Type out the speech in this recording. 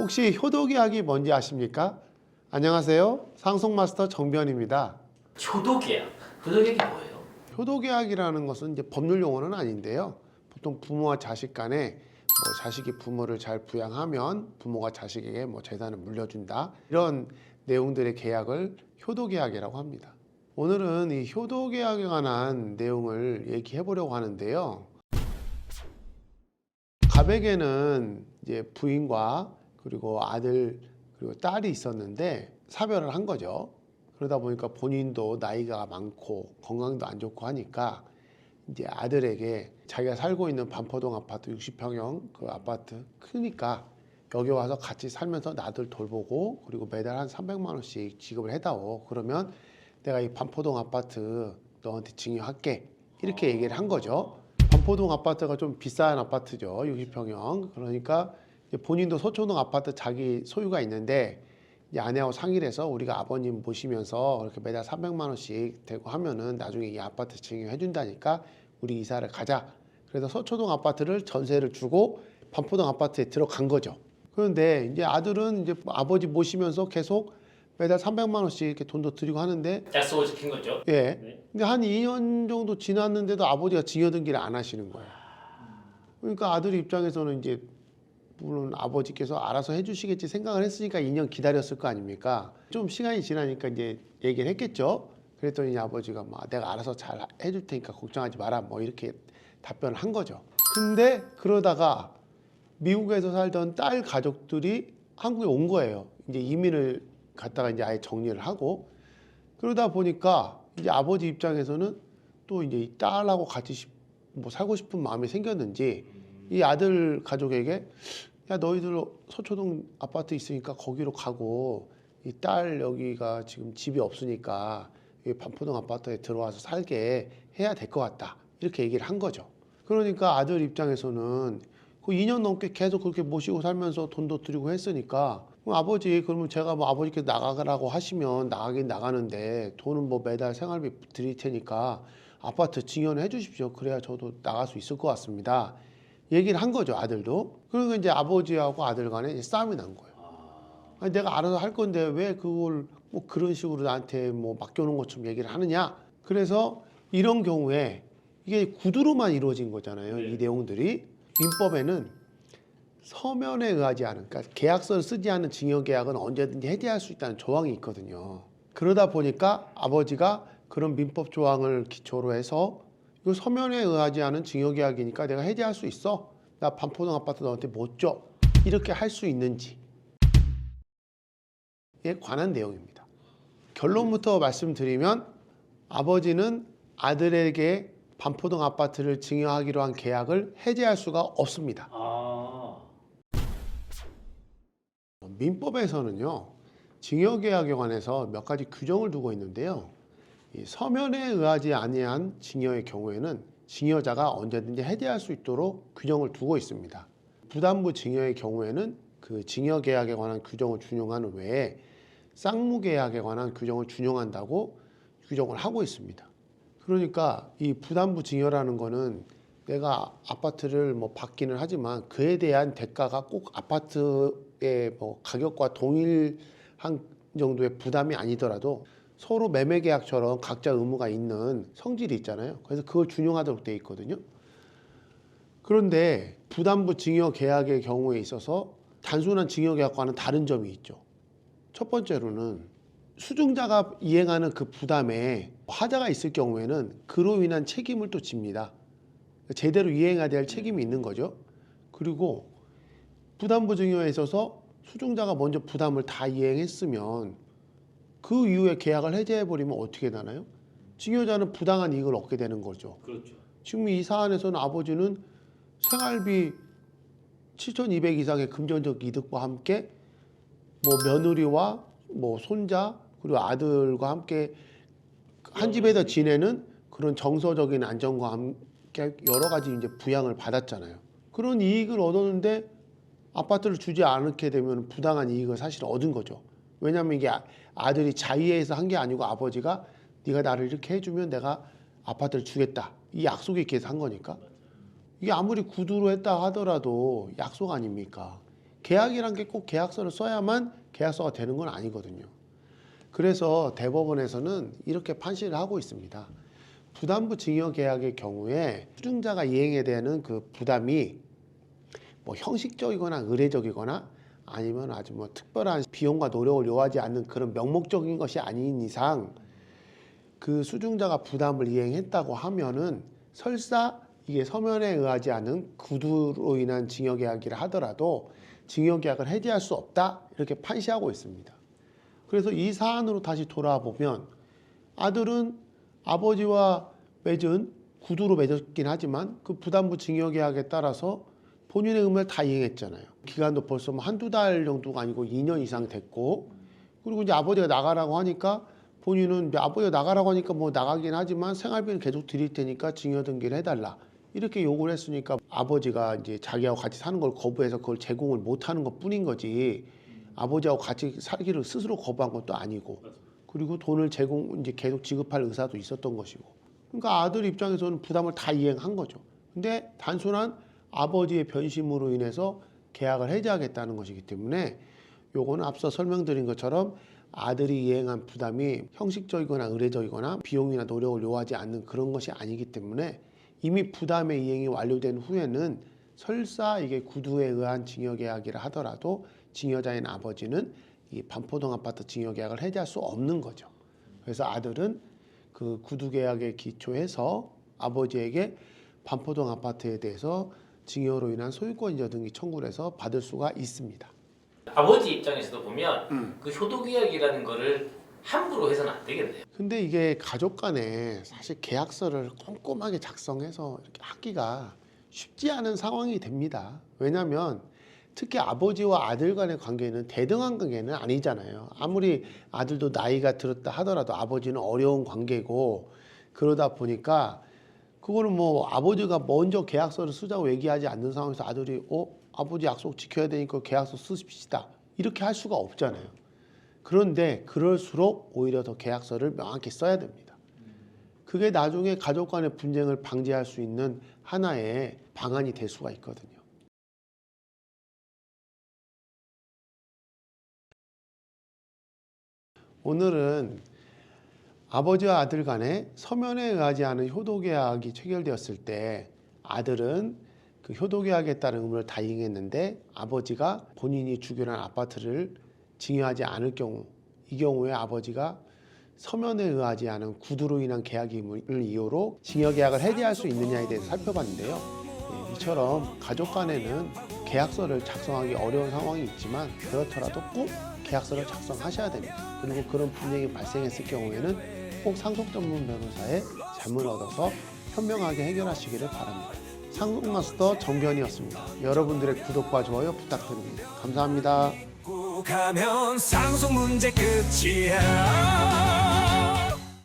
혹시 효도계약이 뭔지 아십니까? 안녕하세요. 상속마스터 정변입니다. 효도계약. 효도계약이 뭐예요? 효도계약이라는 것은 이제 법률 용어는 아닌데요. 보통 부모와 자식 간에 뭐 자식이 부모를 잘 부양하면 부모가 자식에게 뭐 재산을 물려준다 이런 내용들의 계약을 효도계약이라고 합니다. 오늘은 이 효도계약에 관한 내용을 얘기해 보려고 하는데요. 갑에게는 이제 부인과 그리고 아들 그리고 딸이 있었는데 사별을 한 거죠. 그러다 보니까 본인도 나이가 많고 건강도 안 좋고 하니까 이제 아들에게 자기가 살고 있는 반포동 아파트 60평형 그 아파트 크니까 여기 와서 같이 살면서 나들 돌보고 그리고 매달 한 300만 원씩 지급을 해다오. 그러면 내가 이 반포동 아파트 너한테 증여할게. 이렇게 얘기를 한 거죠. 반포동 아파트가 좀 비싼 아파트죠. 60평형. 그러니까 본인도 서초동 아파트 자기 소유가 있는데 아내하고 상의를 해서 우리가 아버님 모시면서 이렇게 매달 300만 원씩 대고 하면은 나중에 이 아파트 증여해 준다니까 우리 이사를 가자. 그래서 서초동 아파트를 전세를 주고 반포동 아파트에 들어간 거죠. 그런데 이제 아들은 이제 아버지 모시면서 계속 매달 300만 원씩 이렇게 돈도 드리고 하는데 약속을 지킨 거죠. 예. 네. 근데 한 2년 정도 지났는데도 아버지가 증여 등기를 안 하시는 거예요. 그러니까 아들 입장에서는 이제 물론 아버지께서 알아서 해주시겠지 생각을 했으니까 2년 기다렸을 거 아닙니까? 좀 시간이 지나니까 이제 얘기를 했겠죠. 그랬더니 아버지가 막 내가 알아서 잘 해줄 테니까 걱정하지 마라 뭐 이렇게 답변을 한 거죠. 근데 그러다가 미국에서 살던 딸 가족들이 한국에 온 거예요. 이제 이민을 갔다가 이제 아예 정리를 하고 그러다 보니까 이제 아버지 입장에서는 또 이제 이 딸하고 같이 시- 뭐 살고 싶은 마음이 생겼는지 이 아들 가족에게 야 너희들 서초동 아파트 있으니까 거기로 가고 이 딸 여기가 지금 집이 없으니까 이 반포동 아파트에 들어와서 살게 해야 될 것 같다 이렇게 얘기를 한 거죠. 그러니까 아들 입장에서는 그 2년 넘게 계속 그렇게 모시고 살면서 돈도 드리고 했으니까 그럼 아버지 그러면 제가 뭐 아버지께 나가라고 하시면 나가긴 나가는데 돈은 뭐 매달 생활비 드릴 테니까 아파트 증여는 해주십시오. 그래야 저도 나갈 수 있을 것 같습니다. 얘기를 한 거죠 아들도. 그러니까 이제 아버지하고 아들 간에 싸움이 난 거예요. 아니, 내가 알아서 할 건데 왜 그걸 뭐 그런 식으로 나한테 뭐 맡겨놓은 것처럼 얘기를 하느냐. 그래서 이런 경우에 이게 구두로만 이루어진 거잖아요. 이 내용들이 민법에는 서면에 의하지 않은 그러니까 계약서를 쓰지 않은 증여 계약은 언제든지 해지할 수 있다는 조항이 있거든요. 그러다 보니까 아버지가 그런 민법 조항을 기초로 해서 이거 서면에 의하지 않은 증여 계약이니까 내가 해지할 수 있어. 나 반포동 아파트 너한테 못 줘. 이렇게 할 수 있는지 에 관한 내용입니다. 결론부터 말씀드리면 아버지는 아들에게 반포동 아파트를 증여하기로 한 계약을 해지할 수가 없습니다. 아. 민법에서는요 증여계약에 관해서 몇 가지 규정을 두고 있는데요 이 서면에 의하지 아니한 증여의 경우에는 증여자가 언제든지 해지할 수 있도록 규정을 두고 있습니다. 부담부 증여의 경우에는 그 증여계약에 관한 규정을 준용하는 외에 쌍무 계약에 관한 규정을 준용한다고 규정을 하고 있습니다. 그러니까 이 부담부 증여라는 거는 내가 아파트를 뭐 받기는 하지만 그에 대한 대가가 꼭 아파트의 뭐 가격과 동일한 정도의 부담이 아니더라도 서로 매매 계약처럼 각자 의무가 있는 성질이 있잖아요. 그래서 그걸 준용하도록 돼 있거든요. 그런데 부담부 증여 계약의 경우에 있어서 단순한 증여 계약과는 다른 점이 있죠. 첫 번째로는 수증자가 이행하는 그 부담에 하자가 있을 경우에는 그로 인한 책임을 또 집니다. 제대로 이행해야 될 책임이 있는 거죠. 그리고 부담부 증여에 있어서 수증자가 먼저 부담을 다 이행했으면 그 이후에 계약을 해제해 버리면 어떻게 되나요? 증여자는 부당한 이익을 얻게 되는 거죠. 그렇죠. 지금 이 사안에서는 아버지는 생활비 7,200 이상의 금전적 이득과 함께 뭐 며느리와 뭐 손자 그리고 아들과 함께 한 집에서 지내는 그런 정서적인 안정과 함께 여러 가지 이제 부양을 받았잖아요. 그런 이익을 얻었는데 아파트를 주지 않게 되면 부당한 이익을 사실 얻은 거죠. 왜냐하면 이게 아- 아들이 자의해서 한 게 아니고 아버지가 네가 나를 이렇게 해주면 내가 아파트를 주겠다 이 약속이 해서 한 거니까 이게 아무리 구두로 했다 하더라도 약속 아닙니까? 계약이란 게 꼭 계약서를 써야만 계약서가 되는 건 아니거든요. 그래서 대법원에서는 이렇게 판시를 하고 있습니다. 부담부 증여 계약의 경우에 수증자가 이행해야 되는 그 부담이 뭐 형식적이거나 의례적이거나 아니면 아주 뭐 특별한 비용과 노력을 요하지 않는 그런 명목적인 것이 아닌 이상 그 수증자가 부담을 이행했다고 하면은 설사 이게 서면에 의하지 않은 구두로 인한 징역계약이라 하더라도 징역 계약을 해지할 수 없다 이렇게 판시하고 있습니다. 그래서 이 사안으로 다시 돌아와 보면 아들은 아버지와 맺은 구두로 맺었긴 하지만 그 부담부 징역 계약에 따라서 본인의 의무를 다 이행했잖아요. 기간도 벌써 뭐 한두 달 정도가 아니고 2년 이상 됐고 그리고 이제 아버지가 나가라고 하니까 본인은 아버지가 나가라고 하니까 뭐 나가긴 하지만 생활비는 계속 드릴 테니까 증여 등기를 해달라. 이렇게 요구를 했으니까 아버지가 이제 자기하고 같이 사는 걸 거부해서 그걸 제공을 못 하는 것 뿐인 거지. 아버지하고 같이 살기를 스스로 거부한 것도 아니고. 그리고 돈을 제공 이제 계속 지급할 의사도 있었던 것이고. 그러니까 아들 입장에서는 부담을 다 이행한 거죠. 근데 단순한 아버지의 변심으로 인해서 계약을 해지하겠다는 것이기 때문에 요거는 앞서 설명드린 것처럼 아들이 이행한 부담이 형식적이거나 의례적이거나 비용이나 노력을 요하지 않는 그런 것이 아니기 때문에 이미 부담의 이행이 완료된 후에는 설사 이게 구두에 의한 징여계약이라 하더라도 징여자인 아버지는 이 반포동 아파트 징여계약을 해지할 수 없는 거죠. 그래서 아들은 그 구두계약에 기초해서 아버지에게 반포동 아파트에 대해서 징여로 인한 소유권 인정 등기 청구를 해서 받을 수가 있습니다. 아버지 입장에서도 보면 음. 그 효도계약이라는 거를 함부로 해서는 안 되겠네요. 근데 이게 가족 간에 사실 계약서를 꼼꼼하게 작성해서 이렇게 하기가 쉽지 않은 상황이 됩니다. 왜냐하면 특히 아버지와 아들 간의 관계는 대등한 관계는 아니잖아요. 아무리 아들도 나이가 들었다 하더라도 아버지는 어려운 관계고 그러다 보니까 그거는 뭐 아버지가 먼저 계약서를 쓰자고 얘기하지 않는 상황에서 아들이 어 아버지 약속 지켜야 되니까 계약서 쓰십시다 이렇게 할 수가 없잖아요. 그런데 그럴수록 오히려 더 계약서를 명확히 써야 됩니다. 그게 나중에 가족 간의 분쟁을 방지할 수 있는 하나의 방안이 될 수가 있거든요. 오늘은 아버지와 아들 간에 서면에 의하지 않은 효도계약이 체결되었을 때 아들은 그 효도계약에 따른 의무를 다 이행했는데 아버지가 본인이 주교한 아파트를 징여하지 않을 경우 이 경우에 아버지가 서면에 의하지 않은 구두로 인한 계약 의무를 이유로 징여 계약을 해지할 수 있느냐에 대해서 살펴봤는데요. 예, 이처럼 가족 간에는 계약서를 작성하기 어려운 상황이 있지만 그렇더라도 꼭 계약서를 작성하셔야 됩니다. 그리고 그런 분쟁이 발생했을 경우에는 꼭 상속 전문 변호사의 자문을 얻어서 현명하게 해결하시기를 바랍니다. 상속마스터 정변이었습니다. 여러분들의 구독과 좋아요 부탁드립니다. 감사합니다. 가면 상속 문제 끝이야